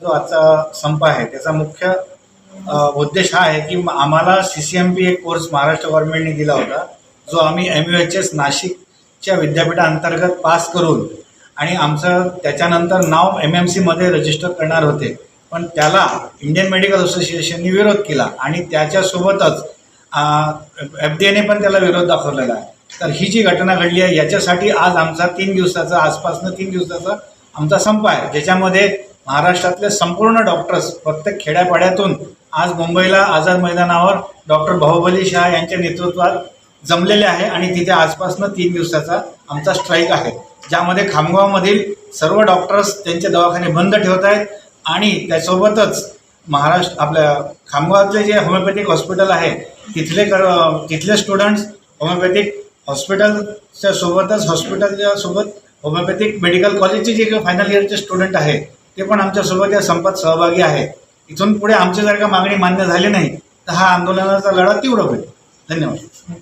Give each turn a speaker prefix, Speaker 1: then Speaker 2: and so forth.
Speaker 1: जो आजचा संप आहे त्याचा मुख्य उद्देश हा आहे की आम्हाला सी सी एम पी एक कोर्स महाराष्ट्र गव्हर्नमेंटने दिला होता जो आम्ही एम यू एच एस नाशिकच्या विद्यापीठाअंतर्गत पास करून आणि आमचं त्याच्यानंतर नाव एम एम सीमध्ये रजिस्टर करणार होते. पण त्याला इंडियन मेडिकल असोसिएशनने विरोध केला आणि त्याच्यासोबतच एफ डी एने पण त्याला विरोध दाखवलेला आहे. तर ही जी घटना घडली आहे याच्यासाठी आज आमचा तीन दिवसाचा आसपासनं तीन दिवसाचा आमचा संप आहे ज्याच्यामध्ये महाराष्ट्रातले संपूर्ण डॉक्टर्स प्रत्येक खेड्यापाड्यातून आज मुंबईला आझाद मैदानावर डॉक्टर बाहुबली शहा यांच्या नेतृत्वात जमलेले आहे आणि तिथे आजपासनं तीन दिवसाचा आमचा स्ट्राईक आहे. ज्यामध्ये खामगावमधील सर्व डॉक्टर्स त्यांचे दवाखाने बंद ठेवत आहेत आणि त्यासोबतच महाराष्ट्र आपल्या खामगावातले जे होमिओपॅथिक हॉस्पिटल आहे तिथले कर तिथले स्टुडंट्स होमिओपॅथिक हॉस्पिटलच्या सोबतच हॉस्पिटलच्या सोबत होमिओपॅथिक मेडिकल कॉलेजचे जे फायनल इयरचे स्टुडंट आहे ते पण आमच्यासोबत या संपात सहभागी आहेत. इथून पुढे आमची जर का मागणी मान्य झाली नाही तर हा आंदोलनाचा लढा तीव्र होईल. धन्यवाद.